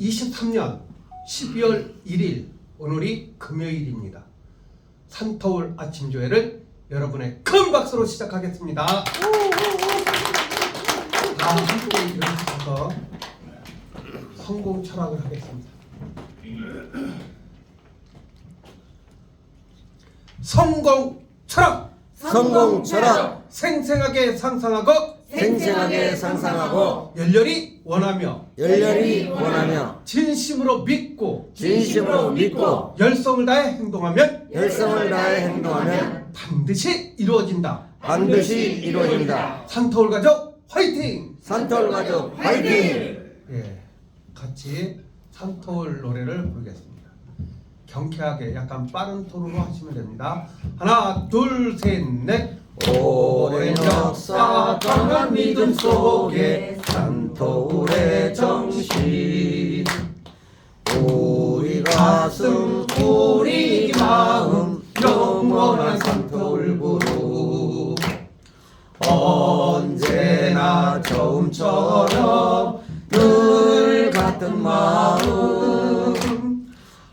2023년 12월 1일 오늘이 금요일입니다. 산터울 아침 조회를 여러분의 큰 박수로 시작하겠습니다. 다 함께 일어서서 성공 철학을 하겠습니다. 성공 철학 성공 철학 생생하게 상상하고 생생하게 상상하고 열렬히 원하며 열렬히 원하며 진심으로 믿고 진심으로 믿고 열성을 다해 행동하면 열성을 다해 행동하면 반드시 이루어진다. 반드시 이루어진다. 산터울 가족 화이팅! 산털 가족 파이팅! 예, 같이 산터울 노래를 부르겠습니다. 경쾌하게 약간 빠른 톤으로 하시면 됩니다. 하나, 둘, 셋, 넷. 오랜 역사 강한 믿음 속에 산토울의 정신. 우리 가슴 우리 마음 영원한 산토울 부름. 언제나 처음처럼 늘 같은 마음.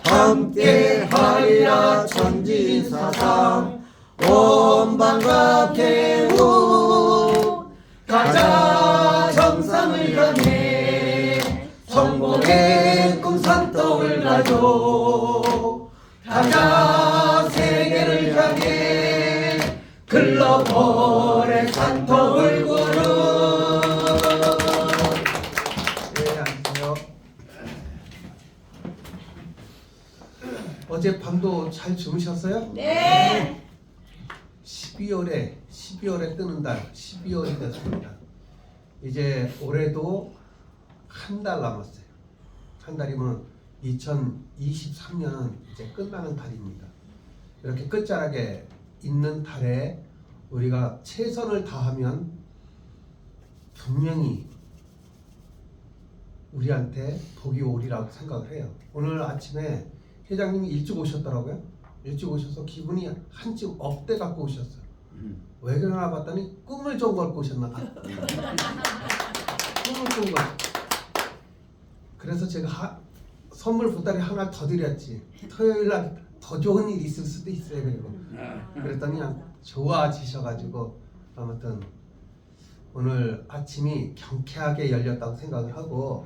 함께 하리라 온방과 개 성공의 꿈 산떡을 가져 가자 세계를 향해 글로벌의 산떡을 구름 네. 어제 밤도 잘 주무셨어요? 네. 12월에 12월에 뜨는 달 12월이 됐습니다. 이제 올해도 한 달 남았어요. 한 달이면 2023년은 이제 끝나는 달입니다. 이렇게 끝자락에 있는 달에 우리가 최선을 다하면 분명히 우리한테 복이 오리라고 생각을 해요. 오늘 아침에 회장님이 일찍 오셨더라고요. 일찍 오셔서 기분이 한층 업돼 갖고 오셨어요. 왜 그러나 봤더니 꿈을 좀 꿔고 오셨나 봐. 꿈을 좀 꿔. 그래서 제가 하, 선물 보따리 하나 더 드렸지. 토요일 날 더 좋은 일 있을 수도 있어요. 그리고 그랬더니 그냥 좋아지셔가지고 아무튼 오늘 아침이 경쾌하게 열렸다고 생각을 하고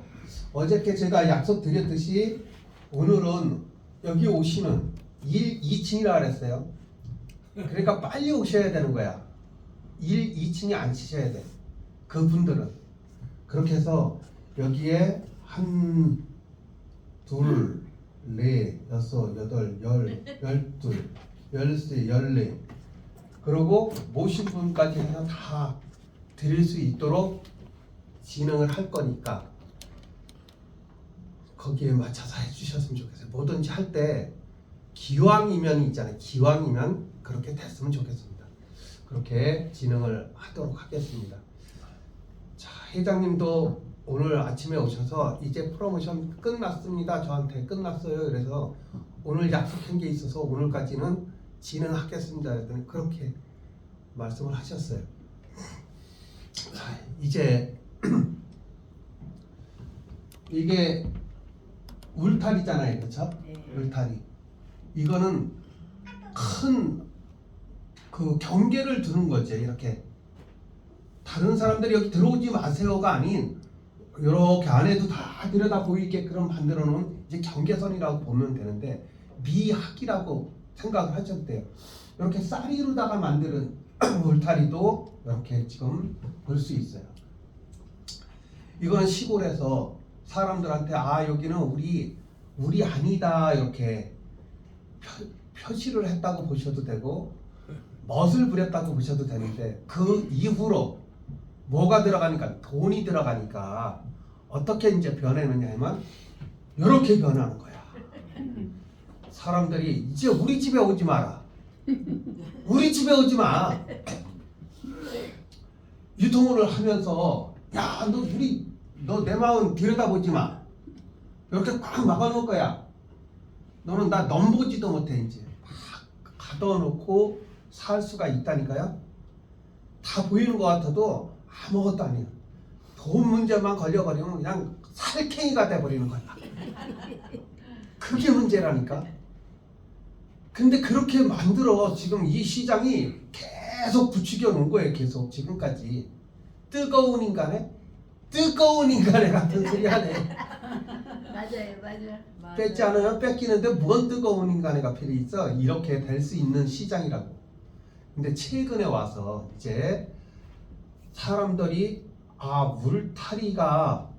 어저께 제가 약속 드렸듯이 오늘은 여기 오시는 1, 2층이라 그랬어요. 그러니까 빨리 오셔야 되는 거야. 1, 2층이 안 치셔야 돼. 그분들은. 그렇게 해서 여기에 한, 둘, 넷, 여섯, 여덟, 열, 열둘, 열세, 열네. 그리고 모신 분까지 해서 다 드릴 수 있도록 진행을 할 거니까 거기에 맞춰서 해주셨으면 좋겠어요. 뭐든지 할 때 기왕이면 있잖아요. 기왕이면 그렇게 됐으면 좋겠습니다. 그렇게 진행을 하도록 하겠습니다. 자, 회장님도 오늘 아침에 오셔서 이제 프로모션 끝났습니다. 저한테 끝났어요. 그래서 오늘 약속한 게 있어서 오늘까지는 진행하겠습니다. 그랬더니 그렇게 말씀을 하셨어요. 자, 이제 이게 울타리잖아요, 그렇죠? 네. 울타리. 이거는 큰 그 경계를 두는 거죠. 이렇게 다른 사람들이 여기 들어오지 마세요가 아닌 이렇게 안에도 다 들여다 보이게끔 만들어 놓은 이제 경계선이라고 보면 되는데 미학이라고 생각을 하셔도 돼요. 이렇게 쌀이로다가 만드는 울타리도 이렇게 지금 볼 수 있어요. 이거는 시골에서 사람들한테 아 여기는 우리 우리 아니다 이렇게 표, 표시를 했다고 보셔도 되고 멋을 부렸다고 보셔도 되는데 그 이후로 뭐가 들어가니까 돈이 들어가니까 어떻게 이제 변해느냐면 이렇게 변하는 거야. 사람들이 이제 우리 집에 오지 마라. 우리 집에 오지 마. 유통을 하면서 야 너 우리 너 내 마음 들여다보지 마. 이렇게 꽉 막아놓을 거야. 너는 나 넘보지도 못해 이제 막 가둬놓고 살 수가 있다니까요. 다 보이는 것 같아도 아무것도 아니에요. 돈 문제만 걸려버리면 그냥 살쾡이가 돼버리는 거야. 그게 문제라니까. 근데 그렇게 만들어 지금 이 시장이 계속 부추겨 놓은 거예요. 계속 지금까지 뜨거운 인간에 뜨거운 인간에 같은 소리 하네. 맞아요, 맞아요. 뺏지 않으면 뺏기는데 뭔 뜨거운 인간애가 필요 있어? 이렇게 될 수 있는 시장이라고. 근데 최근에 와서 이제 사람들이 아 울타리가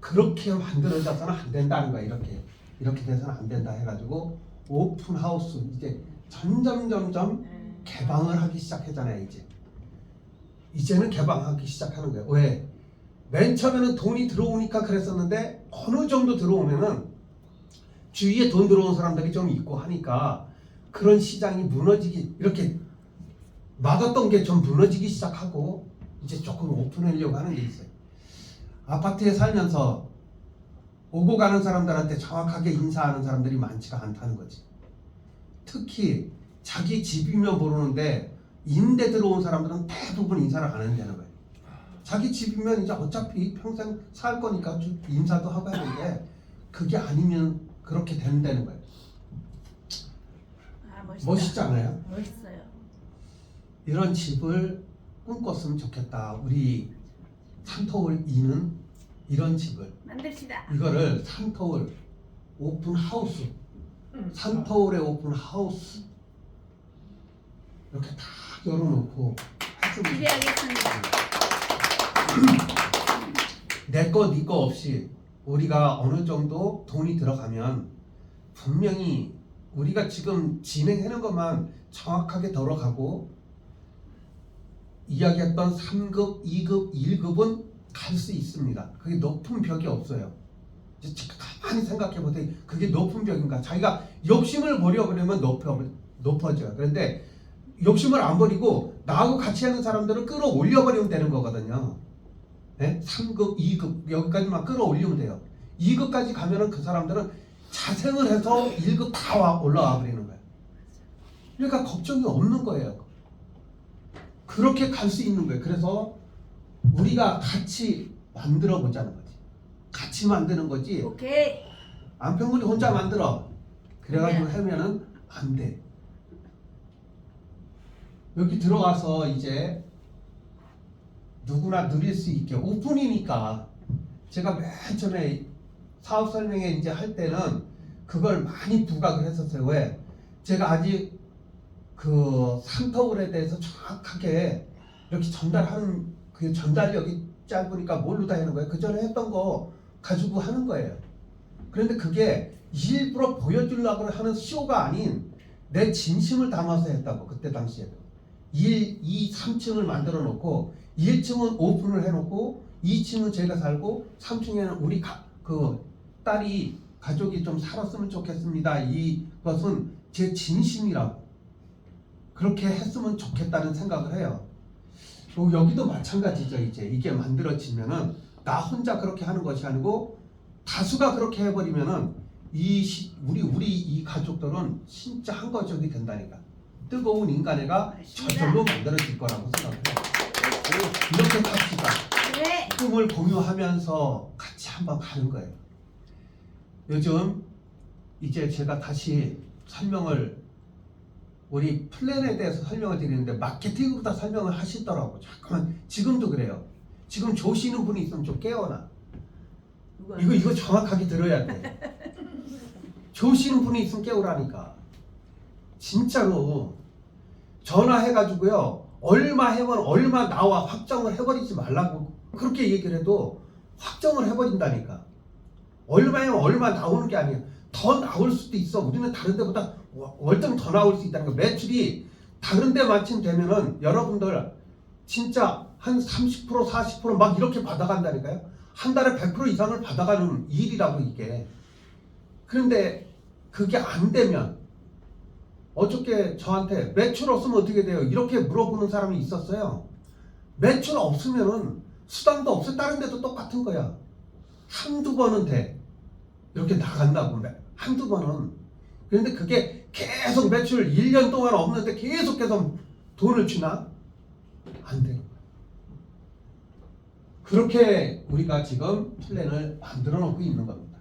그렇게 만들어져서는 안 된다는 거야 이렇게 이렇게 돼서는 안 된다 해가지고 오픈 하우스 이제 점점 점점 네. 개방을 하기 시작했잖아요 이제 이제는 개방하기 시작하는 거예요 왜? 맨 처음에는 돈이 들어오니까 그랬었는데 어느 정도 들어오면은 주위에 돈 들어온 사람들이 좀 있고 하니까 그런 시장이 무너지기 이렇게 막았던 게 좀 무너지기 시작하고 이제 조금 오픈하려고 하는 게 있어요 아파트에 살면서 오고 가는 사람들한테 정확하게 인사하는 사람들이 많지가 않다는 거지 특히 자기 집이면 모르는데 임대 들어온 사람들은 대부분 인사를 안 한다는 거예요. 자기 집이면 이제 어차피 평생 살 거니까 좀 인사도 하고 하는데 그게 아니면 그렇게 된다는 거예요. 아, 멋있다. 멋있지 않아요? 멋있어요. 이런 집을 꿈꿨으면 좋겠다. 우리 산터울 2는 이런 집을 만듭시다. 이거를 산터울 오픈 하우스 산터울의 오픈 하우스 이렇게 다 열어놓고 했으면 기대하겠습니다. 내거 네 거 없이 우리가 어느 정도 돈이 들어가면 분명히 우리가 지금 진행하는 것만 정확하게 들어가고 이야기했던 3급, 2급, 1급은 갈 수 있습니다. 그게 높은 벽이 없어요. 가만히 생각해 보세요. 그게 높은 벽인가? 자기가 욕심을 버려 그러면 높여 높아져요. 그런데 욕심을 안 버리고 나하고 같이 하는 사람들을 끌어올려 버리면 되는 거거든요. 네? 3급, 2급 여기까지만 끌어올리면 돼요. 2급까지 가면은 그 사람들은 자생을 해서 1급 다 와, 올라와 버리는 거예요. 그러니까 걱정이 없는 거예요. 그렇게 갈 수 있는 거예요. 그래서 우리가 같이 만들어 보자는 거지. 같이 만드는 거지. 오케이. 안평군이 혼자 만들어. 그래가지고 하면은 안 돼. 여기 들어가서 이제 누구나 누릴 수 있게 오픈이니까 제가 맨 처음에 사업 설명회 이제 할 때는 그걸 많이 부각을 했었어요. 왜? 제가 아직 그 산터울에 대해서 정확하게 이렇게 전달하는 그 전달력이 짧으니까 뭘로 다 하는 거예요? 그 전에 했던 거 가지고 하는 거예요. 그런데 그게 일부러 보여주려고 하는 쇼가 아닌 내 진심을 담아서 했다고 그때 당시에도 1, 2, 3층을 만들어 놓고 1층은 오픈을 해놓고 2층은 제가 살고 3층에는 우리 가, 그 딸이 가족이 좀 살았으면 좋겠습니다. 이것은 제 진심이라고 그렇게 했으면 좋겠다는 생각을 해요. 또 여기도 마찬가지죠. 이제 이게 만들어지면은 나 혼자 그렇게 하는 것이 아니고 다수가 그렇게 해버리면은 이 시, 우리 우리 이 가족들은 진짜 한 가족이 된다니까 뜨거운 인간애가 저절로 만들어질 거라고 생각해요. 이렇게 갑시다. 네. 꿈을 공유하면서 같이 한번 가는 거예요. 요즘 이제 제가 다시 설명을 우리 플랜에 대해서 설명을 드리는데 마케팅으로 다 설명을 하시더라고. 잠깐만 지금도 그래요. 지금 조시는 분이 있으면 좀 깨어나. 이거 이거 정확하게 들어야 돼. 조시는 분이 있으면 깨우라니까. 진짜로 전화해가지고요. 얼마 해면 얼마 나와 확정을 해버리지 말라고 그렇게 얘기를 해도 확정을 해버린다니까. 얼마면 얼마 나오는 게 아니야. 더 나올 수도 있어. 우리는 다른 데보다 월- 월등 더 나올 수 있다는 거. 매출이 다른 데만큼 되면은 여러분들 진짜 한 30% 40%막 이렇게 받아간다니까요. 한 달에 100% 이상을 받아가는 일이라고 이게. 그런데 그게 안 되면 어저께 저한테 매출 없으면 어떻게 돼요? 이렇게 물어보는 사람이 있었어요. 매출 없으면은 수당도 없어 다른 데도 똑같은 거야. 한두 번은 돼. 이렇게 나간다고 매- 한두 번은. 그런데 그게 계속 매출 1년 동안 없는데 계속해서 돈을 주나? 안 되는 거야. 그렇게 우리가 지금 플랜을 만들어 놓고 있는 겁니다.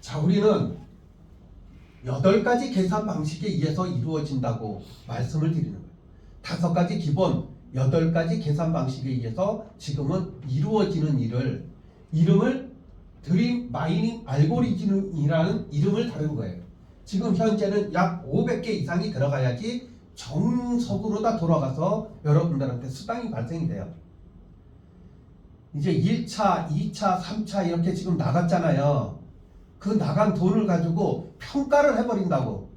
자, 우리는 여덟 가지 계산 방식에 의해서 이루어진다고 말씀을 드리는 거예요. 다섯 가지 기본 여덟 가지 계산 방식에 의해서 지금은 이루어지는 일을 이름을 드림 마이닝 알고리즘이라는 이름을 다른 거예요. 지금 현재는 약 500개 이상이 들어가야지 정석으로 다 돌아가서 여러분들한테 수당이 발생이 돼요. 이제 1차, 2차, 3차 이렇게 지금 나갔잖아요. 그 나간 돈을 가지고 평가를 해버린다고.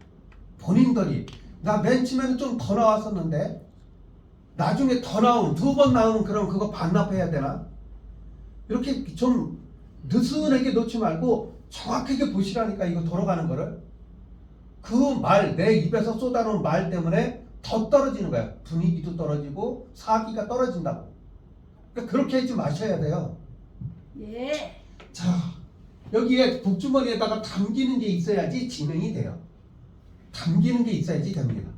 본인들이. 나 맨 처음에는 좀 더 나왔었는데, 나중에 더 나오면, 두 번 나오면 그럼 그거 반납해야 되나? 이렇게 좀 느슨하게 놓지 말고 정확하게 보시라니까 이거 돌아가는 거를. 그 말, 내 입에서 쏟아놓은 말 때문에 더 떨어지는 거야. 분위기도 떨어지고 사기가 떨어진다고. 그러니까 그렇게 하지 마셔야 돼요. 예. 자, 여기에 복주머니에다가 담기는 게 있어야지 진행이 돼요. 담기는 게 있어야지 됩니다.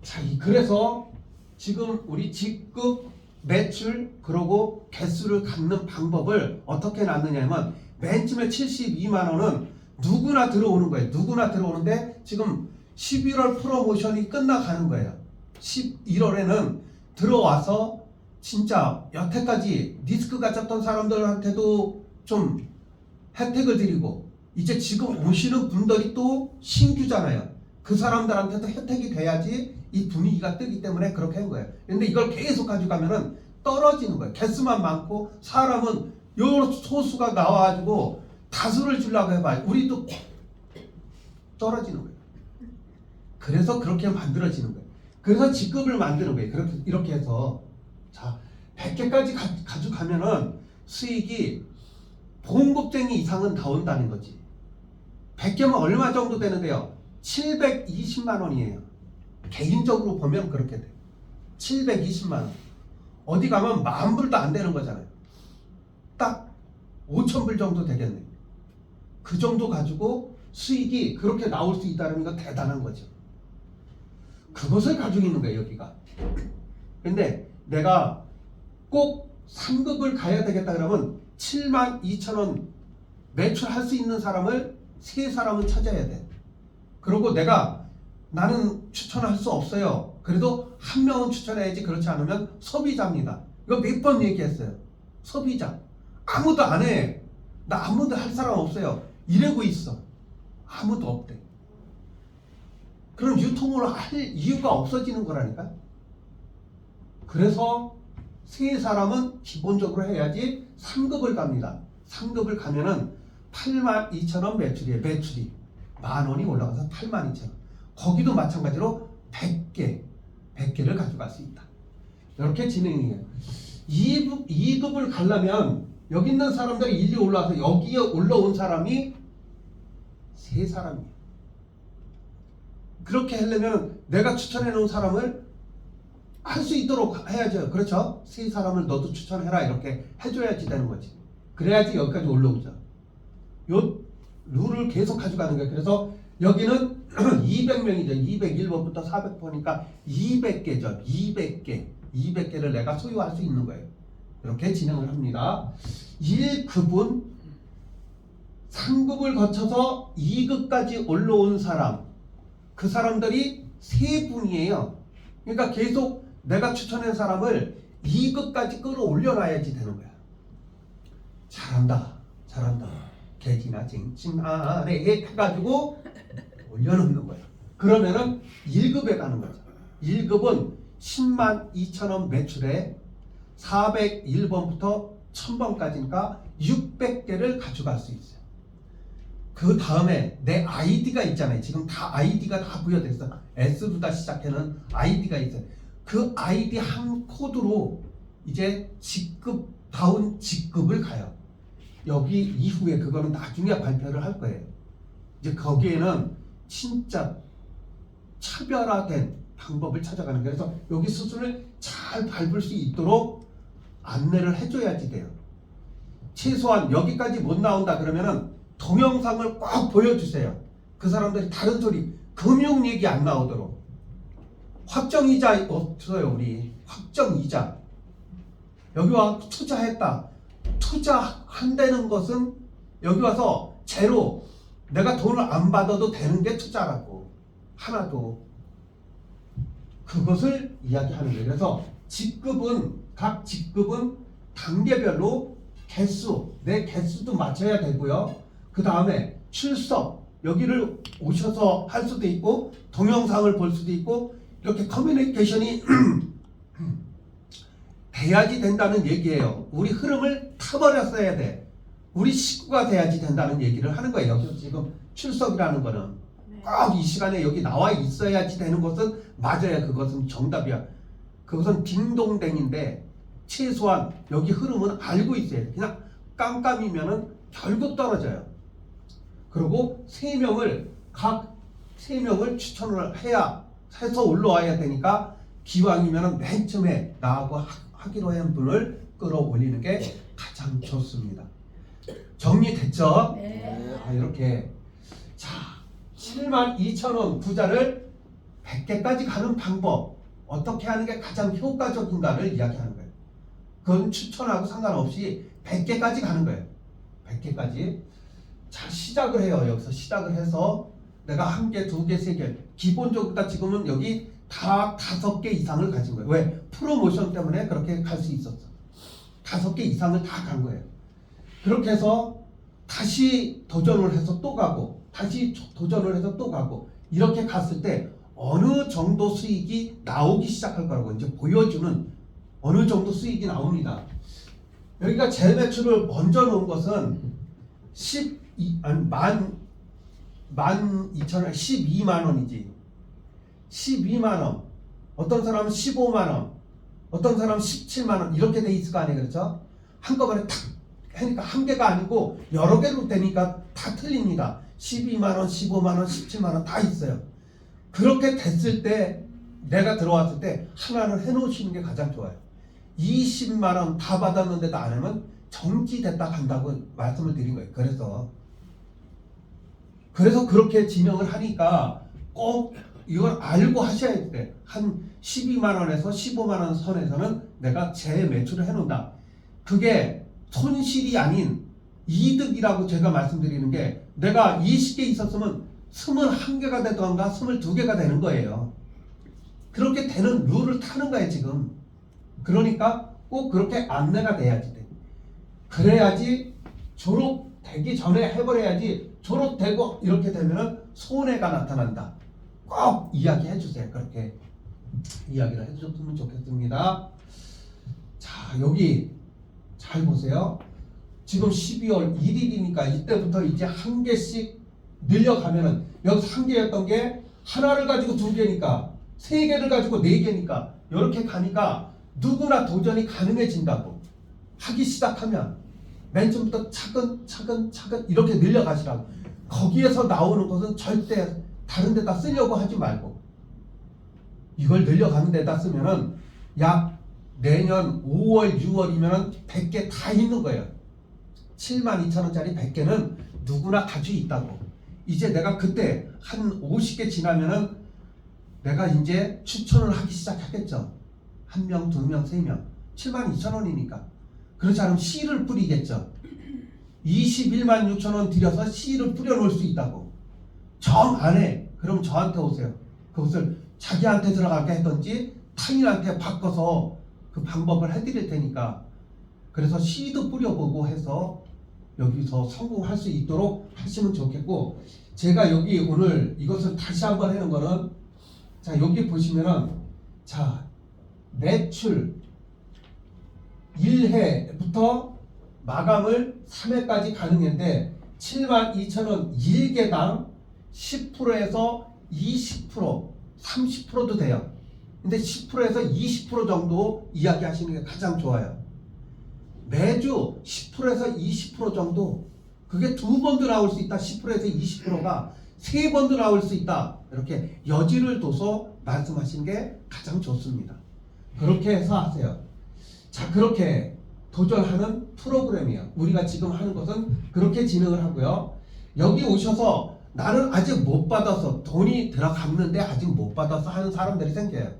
자, 이- 그래서 지금 우리 직급 매출 그러고 개수를 갖는 방법을 어떻게 놨느냐면 맨 처음에 72만 원은 누구나 들어오는 거예요. 누구나 들어오는데 지금 11월 프로모션이 끝나가는 거예요. 11월에는 들어와서 진짜 여태까지 리스크 가졌던 사람들한테도 좀 혜택을 드리고 이제 지금 오시는 분들이 또 신규잖아요. 그 사람들한테도 혜택이 돼야지 이 분위기가 뜨기 때문에 그렇게 한 거예요. 근데 이걸 계속 가져가면은 떨어지는 거예요. 개수만 많고 사람은 요 소수가 나와가지고 다수를 주려고 해봐. 우리도 떨어지는 거예요. 그래서 그렇게 만들어지는 거예요. 그래서 직급을 만드는 거예요. 그렇게 이렇게 해서 자 100개까지 가, 가져가면은 수익이 봉급쟁이 이상은 나온다는 거지. 100개면 얼마 정도 되는데요? 720만 원이에요. 개인적으로 보면 그렇게 돼. 720만 원. 어디 가면 만 불도 안 되는 거잖아요. 딱 5천 불 정도 되겠네. 그 정도 가지고 수익이 그렇게 나올 수 있다는 건 대단한 거죠. 그것을 가지고 있는 거예요, 여기가. 근데 내가 꼭 3급을 가야 되겠다 그러면 7만 2천 원 매출할 수 있는 사람을 세 사람은 찾아야 돼. 그리고 내가 나는 추천할 수 없어요. 그래도 한 명은 추천해야지 그렇지 않으면 소비자입니다. 이거 몇 번 얘기했어요. 소비자. 아무도 안 해. 나 아무도 할 사람 없어요. 이러고 있어. 아무도 없대. 그럼 유통을 할 이유가 없어지는 거라니까. 그래서 세 사람은 기본적으로 해야지 3급을 갑니다. 3급을 가면은 8만 2천 원 매출이에요. 매출이 만 원이 올라가서 8만 2천 원. 거기도 마찬가지로 100개, 100개를 가져갈 수 있다. 이렇게 진행이에요. 2급, 2급을 가려면 여기 있는 사람들이 일리 올라와서 여기에 올라온 사람이 세 사람이에요. 그렇게 하려면 내가 추천해 놓은 사람을 할 수 있도록 해야죠. 그렇죠? 세 사람을 너도 추천해라 이렇게 해줘야지 되는 거지. 그래야지 여기까지 올라오죠. 요 룰을 계속 가져가는 거예요. 그래서 여기는 200명이죠. 201번부터 400번이니까 200개죠. 200개. 200개를 내가 소유할 수 있는 거예요. 이렇게 진행을 합니다. 1급은 3급을 거쳐서 2급까지 올라온 사람. 그 사람들이 세 분이에요. 그러니까 계속 내가 추천한 사람을 2급까지 끌어올려놔야지 되는 거야. 잘한다. 잘한다. 개지나 쟁칭아래 해가지고 올려놓는 거야. 그러면은 1급에 가는 거죠. 1급은 10만 2천 원 매출에 401번부터 1000번까지니까 600개를 가져갈 수 있어요. 그 다음에 내 아이디가 있잖아요. 지금 다 아이디가 다 부여됐어. S부터 시작하는 아이디가 있어요. 그 아이디 한 코드로 이제 직급 다운 직급을 가요. 여기 이후에 그거는 나중에 발표를 할 거예요. 이제 거기에는 진짜 차별화된 방법을 찾아가는 거예요. 그래서 여기 수준을 잘 밟을 수 있도록 안내를 해줘야지 돼요. 최소한 여기까지 못 나온다 그러면은 동영상을 꼭 보여주세요. 그 사람들이 다른 소리, 금융 얘기 안 나오도록. 확정이자 없어요, 우리. 확정이자. 여기 와 투자했다. 투자한다는 것은 여기 와서 제로 내가 돈을 안 받아도 되는 게 투자라고 하나도 그것을 이야기하는 거예요. 그래서 직급은 각 직급은 단계별로 개수 내 개수도 맞춰야 되고요. 그 다음에 출석 여기를 오셔서 할 수도 있고 동영상을 볼 수도 있고 이렇게 커뮤니케이션이 돼야지 된다는 얘기예요. 우리 흐름을 타버렸어야 돼. 우리 식구가 돼야지 된다는 얘기를 하는 거예요. 여기 지금 출석이라는 거는 네. 꼭이 시간에 여기 나와 있어야지 되는 것은 맞아요. 그것은 정답이야. 그것은 딩동댕인데 최소한 여기 흐름은 알고 있어야 돼. 그냥 깜깜이면은 결국 떨어져요. 그리고 세 명을 각 세 명을 추천을 해야 해서 올라와야 되니까 기왕이면은 맨 처음에 나하고 하- 하기로 한 분을 끌어올리는 게 가장 좋습니다. 정리됐죠? 네. 아, 이렇게 자 7만 2천 원 부자를 100개까지 가는 방법 어떻게 하는 게 가장 효과적인가를 이야기하는 거예요. 그건 추천하고 상관없이 100개까지 가는 거예요. 100개까지 자 시작을 해요. 여기서 시작을 해서 내가 한 개, 두 개, 세 개. 기본적으로 다 지금은 여기 다 다섯 개 이상을 가진 거예요. 왜? 프로모션 때문에 그렇게 갈 수 있었어. 다섯 개 이상을 다 간 거예요. 그렇게 해서 다시 도전을 해서 또 가고 다시 도전을 해서 또 가고 이렇게 갔을 때 어느 정도 수익이 나오기 시작할 거라고 이제 보여주는 어느 정도 수익이 나옵니다. 여기가 재매출을 먼저 놓은 것은 12, 아니 만, 만 2천 원, 12만 원이지. 12만 원. 어떤 사람은 15만 원. 어떤 사람은 17만 원. 이렇게 돼 있을 거 아니에요. 그렇죠? 한꺼번에 탁 하니까 한 개가 아니고 여러 개로 되니까 다 틀립니다. 12만 원, 15만 원, 17만 원 다 있어요. 그렇게 됐을 때 내가 들어왔을 때 하나를 해놓으시는 게 가장 좋아요. 20만 원 다 받았는데도 안 하면 정지됐다 간다고 말씀을 드린 거예요. 그래서 그래서 그렇게 진행을 하니까 꼭 이걸 알고 하셔야 돼. 한 12만 원에서 15만 원 선에서는 내가 재 매출을 해놓는다. 그게 손실이 아닌 이득이라고 제가 말씀드리는 게 내가 20개 있었으면 21개가 되던가 22개가 되는 거예요. 그렇게 되는 룰을 타는 거예요, 지금. 그러니까 꼭 그렇게 안내가 돼야지 돼. 그래야지 졸업되기 전에 해버려야지 졸업되고 이렇게 되면은 손해가 나타난다. 꼭 이야기해 주세요. 그렇게 이야기를 해 주셨으면 좋겠습니다. 자, 여기 잘 보세요. 지금 12월 1일이니까 이때부터 이제 한 개씩 늘려가면은 여기서 한 개였던 게 하나를 가지고 두 개니까 세 개를 가지고 네 개니까 이렇게 가니까 누구나 도전이 가능해진다고. 하기 시작하면 맨 처음부터 차근차근 차근 이렇게 늘려가시라고. 거기에서 나오는 것은 절대 다른 데다 쓰려고 하지 말고. 이걸 늘려가는 데다 쓰면은 약 내년 5월 6월이면은 100개 다 있는 거예요. 7만 2천 원짜리 100개는 누구나 가지고 있다고 이제 내가 그때 한 50개 지나면은 내가 이제 추천을 하기 시작하겠죠. 한 명, 두 명, 세 명. 7만 2천 원이니까. 그렇지 않으면 씨를 뿌리겠죠. 21만 6천 원 들여서 씨를 뿌려놓을 수 있다고. 정 안에 그럼 저한테 오세요. 그것을 자기한테 들어가게 했던지 타인한테 바꿔서 그 방법을 해드릴 테니까. 그래서 씨도 뿌려보고 해서 여기서 성공할 수 있도록 하시면 좋겠고 제가 여기 오늘 이것을 다시 한번 하는 거는 자 여기 보시면은 자 매출 1회부터 마감을 3회까지 가능한데 7만 2천 원 1개당 10%에서 20% 30%도 돼요. 근데 10%에서 20% 정도 이야기 하시는 게 가장 좋아요. 매주 10%에서 20% 정도 그게 두 번도 나올 수 있다. 10%에서 20%가 세 번도 나올 수 있다. 이렇게 여지를 둬서 말씀하시는 게 가장 좋습니다. 그렇게 해서 하세요. 자, 그렇게 도전하는 프로그램이에요. 우리가 지금 하는 것은 그렇게 진행을 하고요. 여기 오셔서 나는 아직 못 받아서 돈이 들어갔는데 아직 못 받아서 하는 사람들이 생겨요.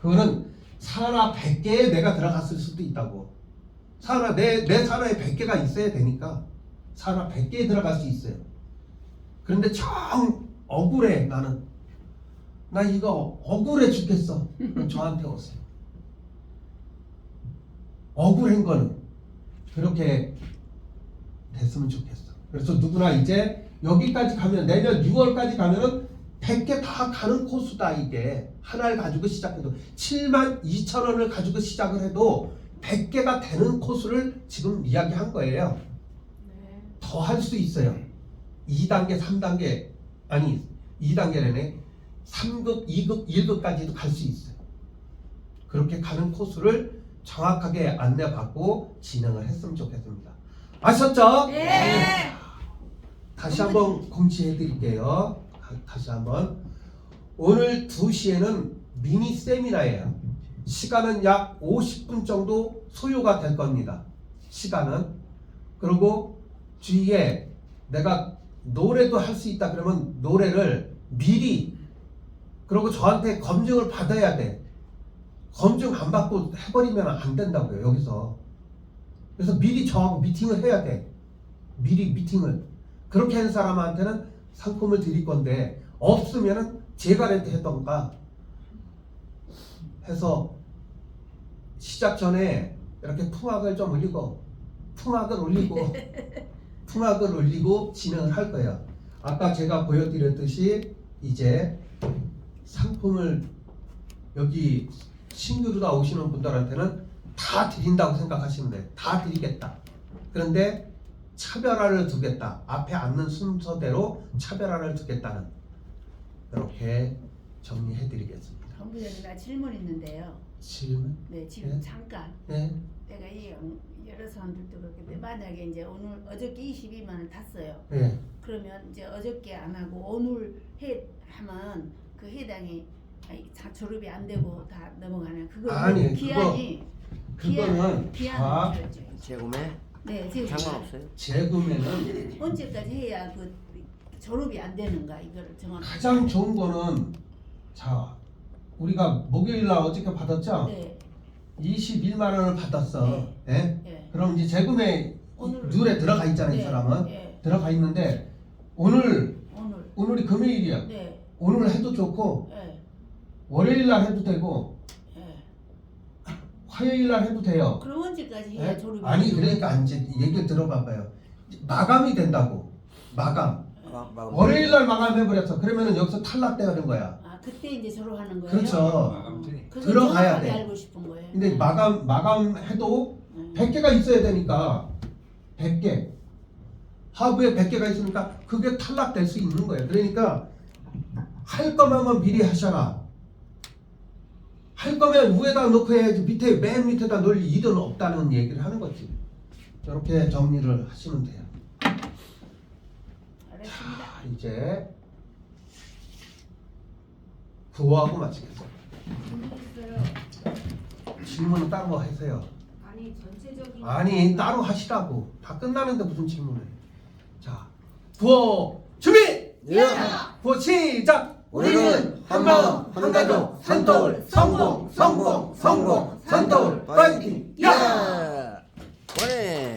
그거는 사나 100개에 내가 들어갔을 수도 있다고. 산하 내, 내 산하에 100개가 있어야 되니까 산하 100개에 들어갈 수 있어요. 그런데 참 억울해 나는. 나 이거 억울해 죽겠어. 저한테 오세요. 억울한 거는 그렇게 됐으면 좋겠어. 그래서 누구나 이제 여기까지 가면 내년 6월까지 가면은 100개 다 가는 코스다 이게 하나를 가지고 시작해도 7만 2천 원을 가지고 시작을 해도 100개가 되는 코스를 지금 이야기한 거예요. 네. 더할 수 있어요. 2단계, 3단계 아니 2단계라네 3급, 2급, 1급까지도 갈 수 있어요. 그렇게 가는 코스를 정확하게 안내받고 진행을 했으면 좋겠습니다. 아셨죠? 네. 다시 한번 공지해 드릴게요. 다시 한번. 오늘 2시에는 미니 세미나예요. 시간은 약 50분 정도 소요가 될 겁니다. 시간은. 그리고 주위에 내가 노래도 할 수 있다 그러면 노래를 미리 그리고 저한테 검증을 받아야 돼. 검증 안 받고 해버리면 안 된다고요, 여기서. 그래서 미리 저하고 미팅을 해야 돼. 미리 미팅을. 그렇게 한 사람한테는 상품을 드릴 건데, 없으면은 제가 렌트 했던가 해서 시작 전에 이렇게 풍악을 좀 올리고, 풍악을 올리고, 풍악을 올리고 진행을 할 거예요. 아까 제가 보여드렸듯이 이제 상품을 여기 신규로 다 오시는 분들한테는 다 드린다고 생각하시면 돼요. 다 드리겠다. 그런데 차별화를 두겠다. 앞에 앉는 순서대로 차별화를 두겠다는 이렇게 정리해 드리겠습니다. 본부장님 나 질문 있는데요. 질문? 네 지금 네. 잠깐 네. 내가 이 영- 여러 사람들도 그렇게 만약에 이제 오늘 어저께 22만 원 탔어요. 네. 그러면 이제 어저께 안 하고 오늘 해 하면 그 해당이 아니, 다 졸업이 안 되고 다 넘어가는 그거 아니, 기한이 그거는 기한 다 기한을 죠 재구매 네 지금 상관없어요. 재구매는 언제까지 해야 그 졸업이 안 되는가 이거를 정확히 가장 좋은 거는 자 우리가 목요일 날 어저께 받았죠? 네 21만 원을 받았어. 네. 예? 예. 그럼 이제 오늘- 룰에 들어가 있잖아 이 네, 사람은 네. 들어가 있는데 오늘 오늘 오늘이 금요일이야. 네 오늘 해도 좋고 예, 월요일 날 해도 되고 예. 화요일 날 해도 돼요. 그럼 언제까지 해야 예? 졸업이 아니 그러니까 이제 얘기를 들어봐봐요. 마감이 된다고 마감. 마- 마감. 월요일 날 마감해 버렸어. 그러면은 여기서 탈락되는 거야. 아 그때 이제 졸업하는 거예요? 그렇죠. 그걸 들어가야 정확하게 돼. 알고 싶은 거예요. 근데 마감 마감해도 음. 100개가 있어야 되니까 100개 하부에 100개가 있으니까 그게 탈락될 수 있는 거예요. 그러니까 할 거면 미리 하셔라. 할 거면 위에다 놓고 해야지 밑에 맨 밑에다 놓을 일은 없다는 얘기를 하는 거지. 이렇게 정리를 하시면 돼요. 알았습니다. 자, 이제 구호하고 마치겠습니다. 있어요. 질문은 따로 하세요. 아니 전체적인 아니 따로 하시라고. 다 끝나는데 무슨 질문을? 해. 자, 구호 준비. 예. 구호 시작. 우리는 한 마음 한 가족 산돌 성공 성공 성공 산돌 파이팅 예. 예.